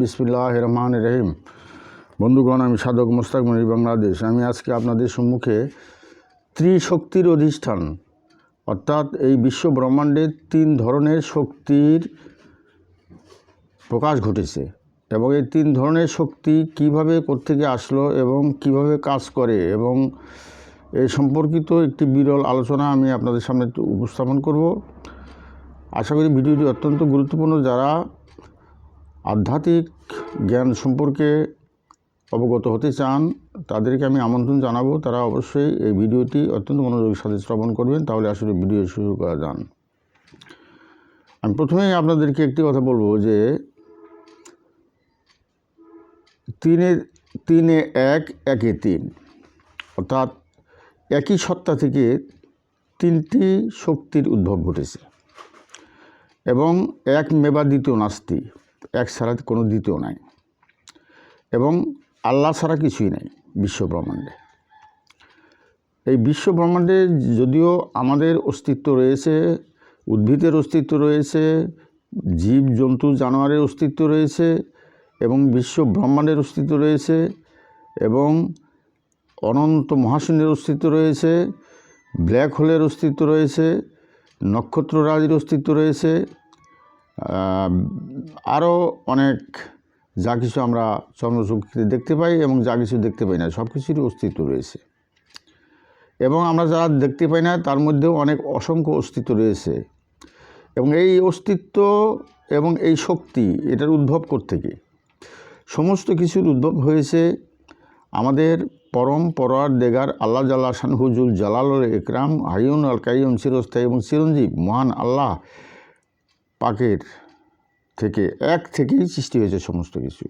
বিসমিল্লাহির রহিম। বন্ধুগণ, আমি সাধক মোস্তাক মনির বাংলাদেশ। আমি আজকে আপনাদের সম্মুখে ত্রিশক্তির অধিষ্ঠান, অর্থাৎ এই বিশ্ব ব্রহ্মাণ্ডের তিন ধরনের শক্তির প্রকাশ ঘটেছে এবং এই তিন ধরনের শক্তি কীভাবে কোত্থেকে আসলো এবং কীভাবে কাজ করে এবং এই সম্পর্কিত একটি বিরল আলোচনা আমি আপনাদের সামনে উপস্থাপন করব। আশা করি ভিডিওটি অত্যন্ত গুরুত্বপূর্ণ। যারা আধ্যাত্মিক জ্ঞান সম্পর্কে অবগত হতে চান, তাদেরকে আমি আমন্ত্রণ জানাব। তারা অবশ্যই এই ভিডিওটি অত্যন্ত মনোযোগের সাথে শ্রবণ করবেন, তাহলে আসলে ভিডিও শুরু করা যান। আমি প্রথমেই আপনাদেরকে একটি কথা বলব যে তিনে তিনে এক, একে তিন। অর্থাৎ একই সত্তা থেকে তিনটি শক্তির উদ্ভব ঘটেছে এবং এক মেবা দ্বিতীয় নাস্তি, এক ছাড়া কোনো দ্বিতীয় নাই এবং আল্লাহ ছাড়া কিছুই নাই বিশ্ব ব্রহ্মাণ্ডে। এই বিশ্ব ব্রহ্মাণ্ডে যদিও আমাদের অস্তিত্ব রয়েছে, উদ্ভিদের অস্তিত্ব রয়েছে, জীব, জন্তু, জানোয়ারের অস্তিত্ব রয়েছে এবং বিশ্ব ব্রহ্মাণ্ডের অস্তিত্ব রয়েছে এবং অনন্ত মহাশূন্যের অস্তিত্ব রয়েছে, ব্ল্যাক হোলের অস্তিত্ব রয়েছে, নক্ষত্ররাজির অস্তিত্ব রয়েছে আরও অনেক যা কিছু আমরা চন্দ্রচক্ষুতে দেখতে পাই এবং যা কিছু দেখতে পাই না, সব কিছুরই অস্তিত্ব রয়েছে। এবং আমরা যারা দেখতে পাই না, তার মধ্যেও অনেক অসংখ্য অস্তিত্ব রয়েছে। এবং এই অস্তিত্ব এবং এই শক্তি এটার উদ্ভব করতে থেকে সমস্ত কিছুর উদ্ভব হয়েছে আমাদের পরম পরার দেগার আল্লাহ জাল্লা শানহুজুল জালাল একরাম হাইউন আল কাইম চিরস্থায়ী এবং চিরঞ্জীব মহান আল্লাহ পাকের থেকে এক থেকেই সৃষ্টি হয়েছে সমস্ত কিছু।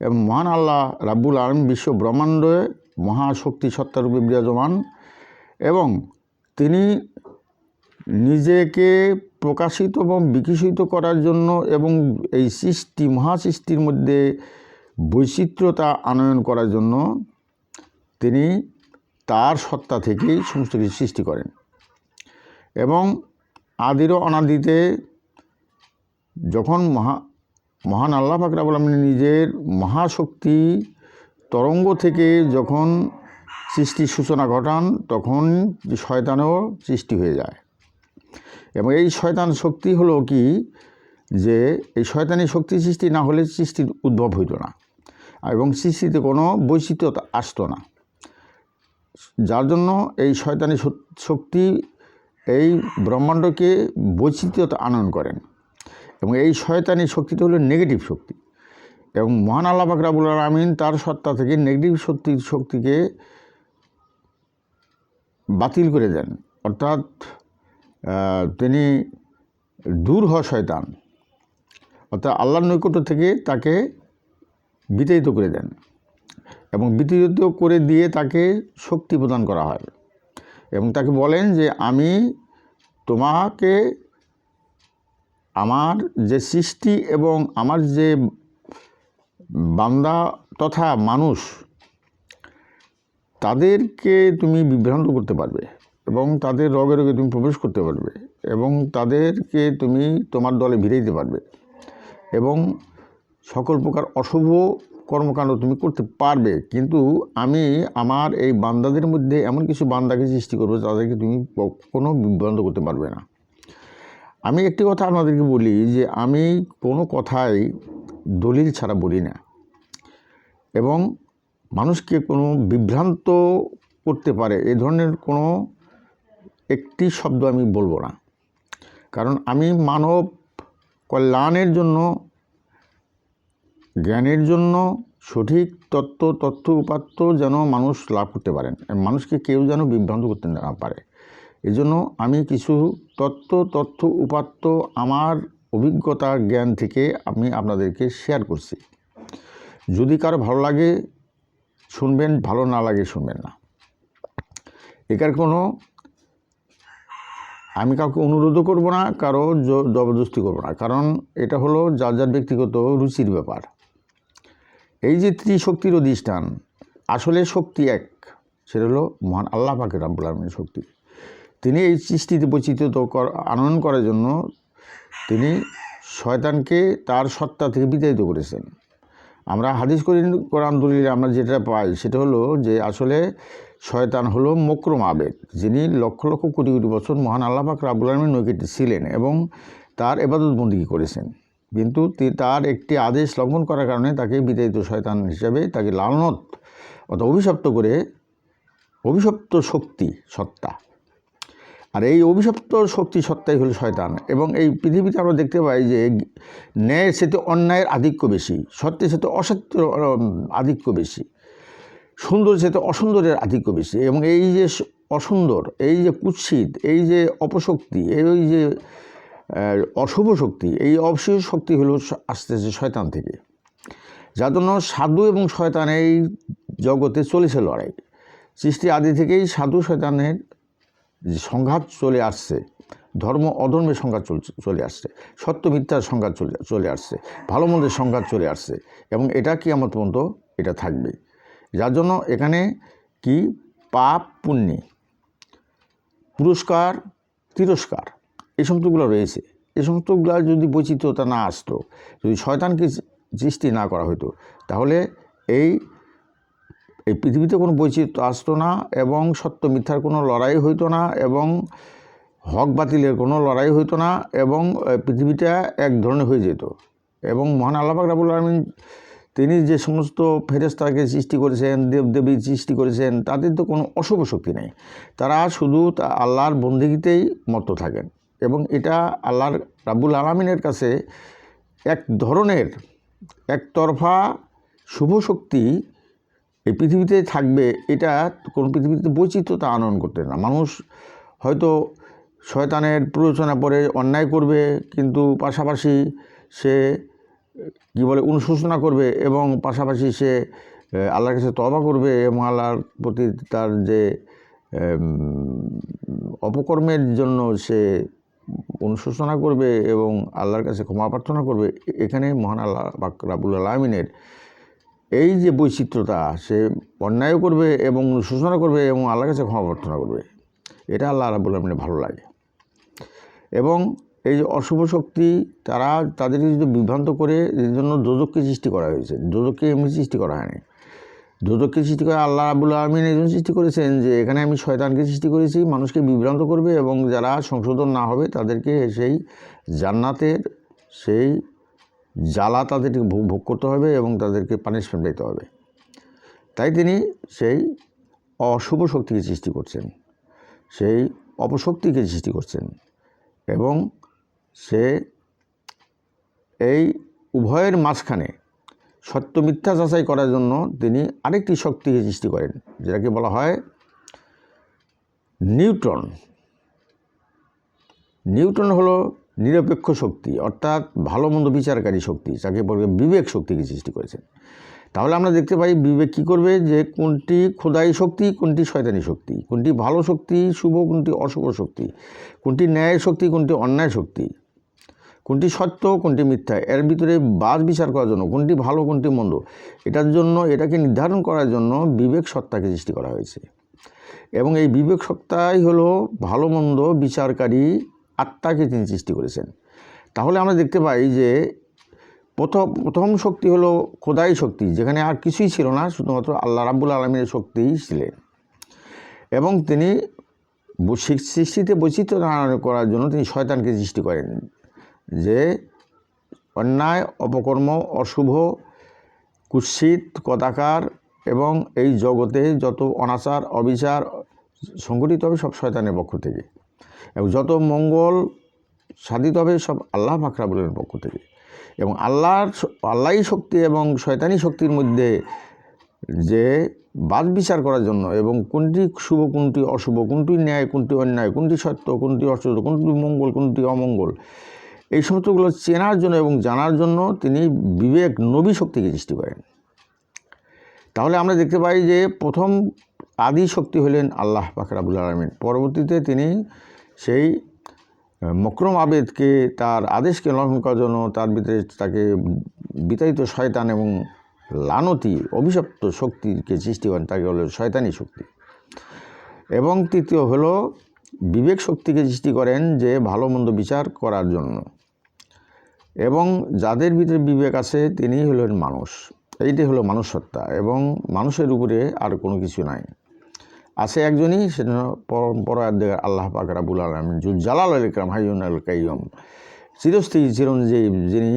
এবং মহান আল্লাহ রাব্বুল আলম বিশ্ব ব্রহ্মাণ্ডে মহাশক্তি সত্তারূপে বিরাজমান এবং তিনি নিজেকে প্রকাশিত এবং বিকশিত করার জন্য এবং এই সৃষ্টি মহাসৃষ্টির মধ্যে বৈচিত্র্যতা আনয়ন করার জন্য তিনি তার সত্তা থেকেই সমস্ত কিছু সৃষ্টি করেন। এবং আদিরও অনাদিতে যখন মহা, মহান আল্লাহ ফাকরাবুল আলমিন নিজের মহাশক্তি তরঙ্গ থেকে যখন সৃষ্টির সূচনা ঘটান, তখন শয়তানেও সৃষ্টি হয়ে যায়। এবং এই শয়তান শক্তি হলো কি? যে এই শয়তানি শক্তি সৃষ্টি না হলে সৃষ্টির উদ্ভব হইত না এবং সৃষ্টিতে কোনো বৈচিত্র্যতা আসতো না। যার জন্য এই শয়তানি শক্তি এই ব্রহ্মাণ্ডকে বৈচিত্র্যতা আনয়ন করেন। এবং এই শয়তানি শক্তিটা হলো নেগেটিভ শক্তি। এবং মহান আল্লাহ বাকরাবুল আমিন তার সত্তা থেকে নেগেটিভ শক্তির শক্তিকে বাতিল করে দেন। অর্থাৎ তিনি দূর হয় শয়তান। অর্থাৎ আল্লাহর নৈকট্য থেকে তাকে বিতাড়িত করে দেন। এবং বিতাড়িত করে দিয়ে তাকে শক্তি প্রদান করা হয় এবং তাকে বলেন যে আমি তোমাকে আমার যে সৃষ্টি এবং আমার যে বান্দা তথা মানুষ, তাদেরকে তুমি বিভ্রান্ত করতে পারবে এবং তাদের রগে রগে তুমি প্রবেশ করতে পারবে এবং তাদেরকে তুমি তোমার দলে ভিড়াইতে পারবে এবং সকল প্রকার অশুভ কর্মকাণ্ড তুমি করতে পারবে, কিন্তু আমি আমার এই বান্দাদের মধ্যে এমন কিছু বান্দাকে সৃষ্টি করব তাদেরকে তুমি কোনো বিভ্রান্ত করতে পারবে না। আমি একটি কথা আপনাদেরকে বলি যে আমি কোনো কথাই দলিল ছাড়া বলি না এবং মানুষকে কোনো বিভ্রান্ত করতে পারে এ ধরনের কোনো একটি শব্দ আমি বলব না। কারণ আমি মানব কল্যাণের জন্য, জ্ঞানের জন্য সঠিক তত্ত্ব, তথ্য উপাত্ত যেন মানুষ লাভ করতে পারেন। মানুষকে কেউ যেন বিভ্রান্ত করতে না পারে। এজন্য আমি কিছু তত্ত্ব, তথ্য উপাত্ত আমার অভিজ্ঞতা, জ্ঞান থেকে আমি আপনাদেরকে শেয়ার করছি। যদি কারও ভালো লাগে, শুনবেন, ভালো না লাগে শুনবেন না। এটার কোনো আমি কাউকে অনুরোধও করব না, কারও জবরদস্তি করব না। কারণ এটা হলো যার যার ব্যক্তিগত রুচির ব্যাপার। এই যে ত্রিশক্তির অধিষ্ঠান, আসলে শক্তি এক, সেটা হলো মহান আল্লাহ পাকের রাব্বুল আলমীর শক্তি। তিনি এই সৃষ্টিতে বৈচিত্র্য কর- আনয়ন করার জন্য তিনি শয়তানকে তার সত্তা থেকে বিতাড়িত করেছেন। আমরা হাদিস করি, কোরআন দলিলে আমরা যেটা পাই সেটা হলো যে আসলে শয়তান হলো মক্রম আবেগ, যিনি লক্ষ লক্ষ কোটি কোটি বছর মহান আল্লাহ পাক রাবুল আলমীর নৈকেটে ছিলেন এবং তার এবাদত বন্দিগি করেছেন। কিন্তু তার একটি আদেশ লঙ্ঘন করার কারণে তাকে বিতাড়িত শয়তান হিসাবে তাকে লালনত অর্থাৎ অভিশপ্ত করে অভিশপ্ত শক্তি সত্তা। আর এই অভিশপ্ত শক্তি সত্তাই হলো শয়তান এবং এই পৃথিবীতে আমরা দেখতে পাই যে ন্যায়ের সাথে অন্যায়ের আধিক্য বেশি, সত্যের সাথে অসত্য আধিক্য বেশি, সুন্দর সাথে অসুন্দরের আধিক্য বেশি এবং এই যে অসুন্দর, এই যে কুৎসিত, এই যে অপশক্তি, এই যে অশুভ শক্তি, এই অশুভ শক্তি হলো স- আস্তে আস্তে শয়তান থেকে। যার জন্য সাধু এবং শয়তান এই জগতে চলেছে লড়াই। সৃষ্টি আদি থেকেই সাধু শয়তানের যে সংঘাত চলে আসছে, ধর্ম অধর্মের সংঘাত চলে আসছে, সত্য মিথ্যার সংঘাত চলে চলে আসছে, ভালো মন্দের সংঘাত চলে আসছে এবং এটা কি আমার পর্যন্ত এটা থাকবে। যার জন্য এখানে কি? পাপ, পুণ্যি, পুরস্কার, তিরস্কার। এই সমস্তগুলো রয়েছে। এই সমস্তগুলো যদি বৈচিত্র্যতা না আসতো, যদি শয়তানকে সৃষ্টি না করা হতো তাহলে এই এই পৃথিবীতে কোনো বৈচিত্র্য আসতো না এবং সত্য মিথ্যার কোনো লড়াই হইতো না এবং হক বাতিলের কোনো লড়াই হইতো না এবং পৃথিবীটা এক ধরনের হয়ে যেত। এবং মহান আল্লাহ পাক রাবুল আলমিন তিনি যে সমস্ত ফেরেস্তাকে সৃষ্টি করেছেন দেবদেবী সৃষ্টি করেছেন, তাদের তো কোনো অশুভ শক্তি নেই। তারা শুধু তা আল্লাহর বন্দিগিতেই মত্ত থাকেন। এবং এটা আল্লাহর রাবুল আলমিনের কাছে এক ধরনের, একতরফা শুভ শক্তি এই পৃথিবীতে থাকবে। এটা কোন পৃথিবীতে বৈচিত্র্যতা আনয়ন করতে না। মানুষ হয়তো শয়তানের প্ররোচনা পরে অন্যায় করবে, কিন্তু পাশাপাশি সে, কী বলে, অনুশোচনা করবে এবং পাশাপাশি সে আল্লাহর কাছে তবা করবে এবং আল্লাহর প্রতি তার যে অপকর্মের জন্য সে অনুশোচনা করবে এবং আল্লাহর কাছে ক্ষমা প্রার্থনা করবে, এখানে মহান আল্লাহ পাক রাবুল আলমিনের এই যে বৈচিত্র্যতা সে অন্যায়ও করবে এবং অনুশোচনা করবে এবং আল্লাহর কাছে ক্ষমা প্রার্থনা করবে। এটা আল্লাহ রাবুল আলমিনের ভালো লাগে। এবং এই যে অশুভ শক্তি, তারা তাদেরকে যদি বিভ্রান্ত করে এর জন্য দোজককে সৃষ্টি করা হয়েছে। দোজককে এমনি সৃষ্টি করা হয়নি। দোজককে সৃষ্টি করে? আল্লাহ রাবুল আলমিন এই সৃষ্টি করেছেন যে, এখানে আমি শয়তানকে সৃষ্টি করেছি, মানুষকে বিভ্রান্ত করবে এবং যারা সংশোধন না হবে তাদেরকে সেই জান্নাতের সেই জ্বালা তাদেরকে ভোগ ভোগ করতে হবে এবং তাদেরকে পানিশমেন্ট পেতে হবে। তাই তিনি সেই অশুভ শক্তিকে সৃষ্টি করছেন। সেই অপশক্তিকে সৃষ্টি করছেন এবং সে এই উভয়ের মাঝখানে সত্য মিথ্যা যাচাই করার জন্য তিনি আরেকটি শক্তিকে সৃষ্টি করেন, যেটাকে বলা হয় নিউট্রন। নিউটন হলো নিরপেক্ষ শক্তি, অর্থাৎ ভালো মন্দ বিচারকারী শক্তি, যাকে বলবে বিবেক শক্তিকে সৃষ্টি করেছেন। তাহলে আমরা দেখতে পাই বিবেক কী করবে, যে কোনটি খোদাই শক্তি, কোনটি শয়তানি শক্তি, কোনটি ভালো শক্তি শুভ, কোনটি অশুভ শক্তি, কোনটি ন্যায় শক্তি, কোনটি অন্যায় শক্তি। কোনটি সত্য, কোনটি মিথ্যা, এর ভিতরে বাজ বিচার করার জন্য, কোনটি ভালো, কোনটি মন্দ, এটার জন্য, এটাকে নির্ধারণ করার জন্য বিবেক সত্তাকে সৃষ্টি করা হয়েছে। এবং এই বিবেক সত্তাই হলো ভালো, মন্দ, বিচারকারী আত্মাকে তিনি সৃষ্টি করেছেন। তাহলে আমরা দেখতে পাই যে প্রথম প্রথম শক্তি হলো খোদাই শক্তি, যেখানে আর কিছুই ছিল না, শুধুমাত্র আল্লাহ রাব্বুল আলমীর শক্তিই ছিলেন। এবং তিনি সৃষ্টিতে বৈচিত্র্য ধারণ করার জন্য তিনি শয়তানকে সৃষ্টি করেন। যে অন্যায়, অপকর্ম, অশুভ, কুৎসিত, কদাকার এবং এই জগতে যত অনাচার, অবিচার সংগঠিত হবে, সব শয়তানের পক্ষ থেকে। এবং যত মঙ্গল সাধিত হবে, সব আল্লাহ ফাকরাবুলের পক্ষ থেকে। এবং আল্লাহর আল্লাহই শক্তি এবং শয়তানি শক্তির মধ্যে যে বাদ বিচার করার জন্য এবং কোনটি শুভ, কোনটি অশুভ, কোনটি ন্যায়, কোনটি অন্যায়, কোনটি সত্য, কোনটি অসত্য কোনটি মঙ্গল, কোনটি অমঙ্গল এই সমস্তগুলো চেনার জন্য এবং জানার জন্য তিনি বিবেক নবী শক্তিকে সৃষ্টি করেন। তাহলে আমরা দেখতে পাই যে প্রথম আদি শক্তি হলেন আল্লাহ পাকরাবুল আলমিন। পরবর্তীতে তিনি সেই মকরম আবেদকে তার আদেশকে লঙ্ঘন করার জন্য তার ভিতরে তাকে বিতাড়িত শয়তান এবং লানতি, অভিশপ্ত শক্তিকে সৃষ্টি করেন। তাকে হলো শয়তানি শক্তি। এবং তৃতীয় হলো বিবেক শক্তিকে সৃষ্টি করেন যে ভালো মন্দ বিচার করার জন্য। এবং যাদের ভিতরে বিবেক আছে তিনি হলেন মানুষ। এইটাই হলো মানুষ সত্তা এবং মানুষের উপরে আর কোনো কিছু নাই। আছে একজনই সেটা পরম্পরা আল্লাহ পাক রাবুল আলমিন, জুল জালাল আল ইকরাম হাইউন আল কাইয়ম চিরস্থায়ী চিরঞ্জীব যিনি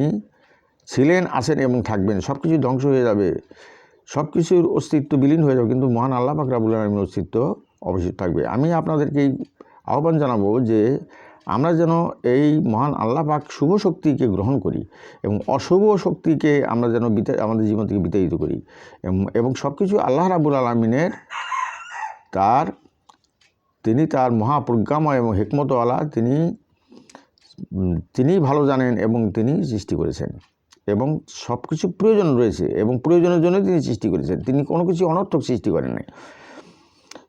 ছিলেন, আছেন এবং থাকবেন সব কিছু ধ্বংস হয়ে যাবে। সব কিছুর অস্তিত্ব বিলীন হয়ে যাবে, কিন্তু মহান আল্লাহ পাক রাবুল আলমীর অস্তিত্ব অবশ্যই থাকবে। আমি আপনাদেরকে আহ্বান জানাব যে আমরা যেন এই মহান আল্লাহ পাক শুভ শক্তিকে গ্রহণ করি এবং অশুভ শক্তিকে আমরা যেন আমাদের জীবন থেকে বিতাড়িত করি এবং- সব কিছু আল্লাহ রাবুল আলমিনের তার, তিনি তার মহাপ্রজ্ঞাময় এবং হেকমতওয়ালা, তিনি তিনি ভালো জানেন এবং তিনি সৃষ্টি করেছেন এবং সব কিছু প্রয়োজন রয়েছে এবং প্রয়োজনের জন্য তিনি সৃষ্টি করেছেন। তিনি কোনো কিছু অনর্থক সৃষ্টি করেন নাই।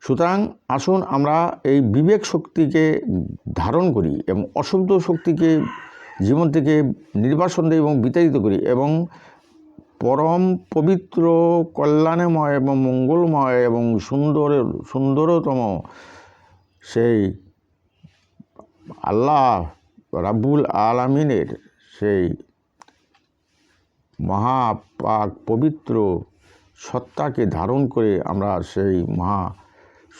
সুতরাং আসুন আমরা এই বিবেক শক্তিকে ধারণ করি এবং অশুদ্ধ শক্তিকে জীবন থেকে নির্বাসন দিই এবং বিতাড়িত করি এবং পরম পবিত্র, কল্যাণময় এবং মঙ্গলময় এবং সুন্দর, সুন্দরতম সেই আল্লাহ রাব্বুল আলামিনের সেই মহাপাক পবিত্র সত্তাকে ধারণ করে আমরা সেই মহা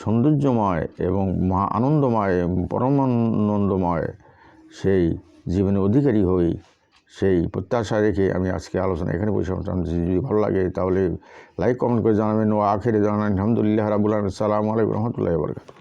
সৌন্দর্যময় এবং মহা আনন্দময়, পরমানন্দময় সেই জীবনের অধিকারী হই, সেই প্রত্যাশা রেখে আমি আজকে আলোচনা এখানে বসে। যদি ভালো লাগে তাহলে লাইক কমেন্ট করে জানাবেন। ও আখেরে জানান আলহামদুলিল্লাহ রাবুল সালাম সালামু আলাইকুম রহমতুল্লাহ বরকাত